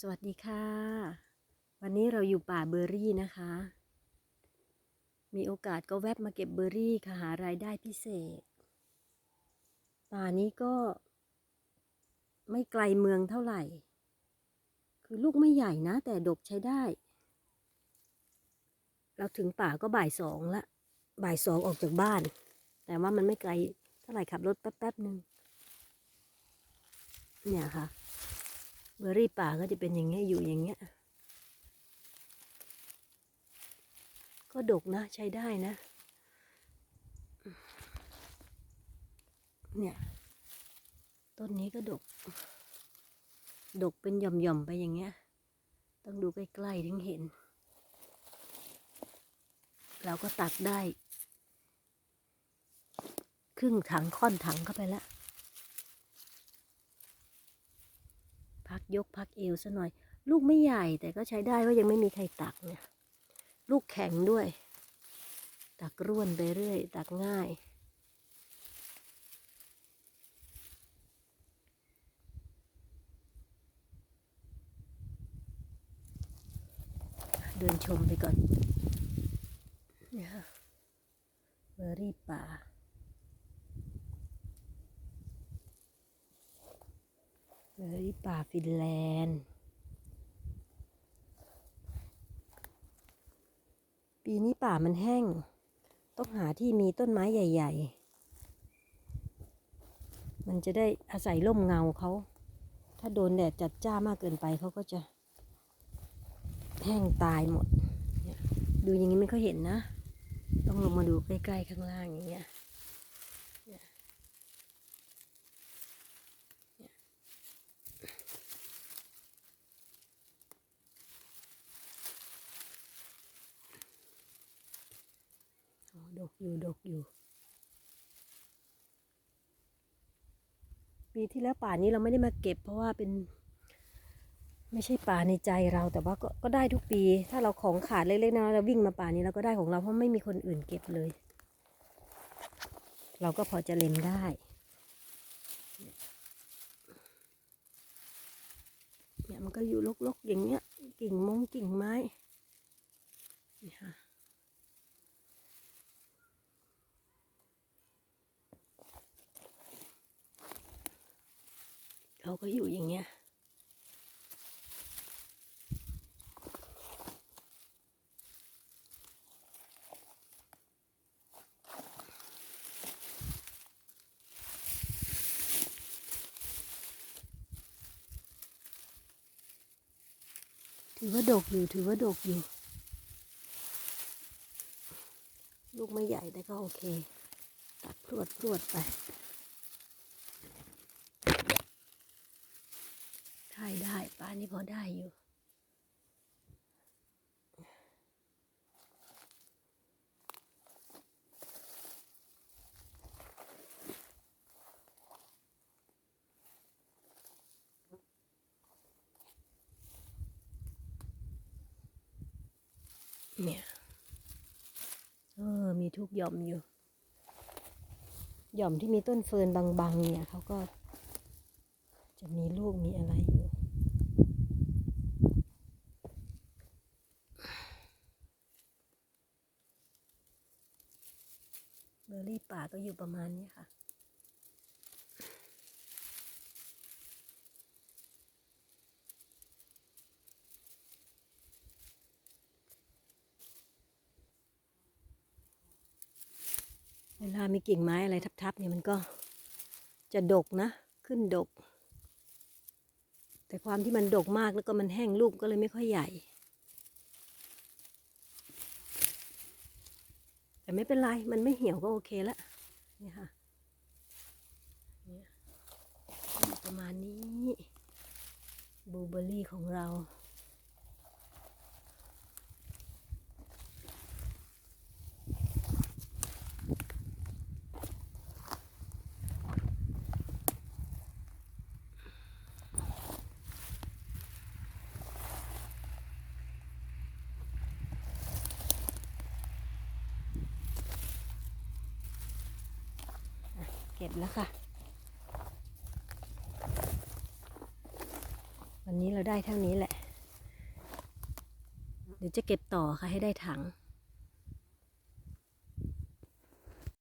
สวัสดีค่ะ วันนี้เราอยู่ป่าเบอร์รี่นะคะ มีโอกาสก็แวบมาเก็บเบอร์รี่ค่ะหารายได้พิเศษ ป่านี้ก็ ไม่ไกลเมืองเท่าไหร่ คือลูกไม่ใหญ่นะ แต่ดกใช้ได้ เราถึงป่าก็บ่ายสองละ บ่ายสองออกจากบ้าน แต่ว่ามันไม่ไกลเท่าไหร่ขับรถแป๊บๆหนึ่งเนี่ยค่ะ เบอร์รี่ป่าก็จะเป็นอย่างเงี้ยอยู่อย่างเงี้ย ก็ดกนะใช้ได้นะ เนี่ย ต้นนี้ก็ดก ดกเป็นหย่อมๆไปอย่างเงี้ย ต้องดูใกล้ๆถึงเห็น เราก็ตักได้ ครึ่งถังค่อนถังเข้าไปแล้ว พัก ยกพักเอวซะหน่อย ลูกไม่ใหญ่แต่ก็ใช้ได้ว่ายังไม่มีใครตักเนี่ย ลูกแข็งด้วย ตักร่วนไปเรื่อย ตักง่ายเดินชมไปก่อนเนี่ยเบอร์รี่ป่า เบ อร์รี่ป่าฟินแลนด์ ปีนี้ป่ามันแห้ง ต้องหาที่มีต้นไม้ใหญ่ ๆ มันจะได้อาศัยร่มเงาเขา ถ้าโดนแดดจัดจ้ามากเกินไปเขาก็จะ แห้งตายหมดเนี่ยดูอย่างนี้ไม่ค่อยเห็นนะ ต้องลงมาดูใกล้ๆข้างล่างอย่างเงี้ย กอยู่ดกอยู่ ปีที่แล้วป่านี้เราไม่ได้มาเก็บ เพราะว่าเป็น ไม่ใช่ป่าในใจเรา แต่ว่าก็ก็ได้ทุกปี ถ้าเราของขาดเล็กๆน้อยๆเราวิ่งมาป่านี้เราก็ได้ของเราเพราะไม่มีคนอื่นเก็บเลย เราก็พอจะเล็มได้เนี่ยมันก็อยู่ลกๆอย่างเงี้ยกิ่งมงกิ่งไม้นี่ค่ะ เขาก็อยู่อย่างเงี้ย ถือว่าดกอยู่ ถือว่าดกอยู่ ลูกไม่ใหญ่แต่ก็โอเค ตัดพรวดพรวดไป ได้ได้ป้านี่พอได้อยู่ เนี่ย เออ มีทุกหย่อมอยู่หย่อมที่มีต้นเฟิร์นบางๆ เนี่ยเขาก็จะมีลูกมีอะไรอยู่ เบอร์รี่ป่าก็อยู่ประมาณนี้ค่ะ เวลามีกิ่งไม้อะไรทับๆเนี่ยมันก็จะดกนะ ขึ้นดก แต่ความที่มันดกมากแล้วก็มันแห้งลูกก็เลยไม่ค่อยใหญ่ แต่ ไม่เป็นไร มันไม่เหี่ยวก็โอเคแล้วนี่ค่ะประมาณนี้บลูเบอร์รี่ของเรา เก็บแล้วค่ะ วันนี้เราได้เท่านี้แหละ เดี๋ยวจะเก็บต่อค่ะให้ได้ถัง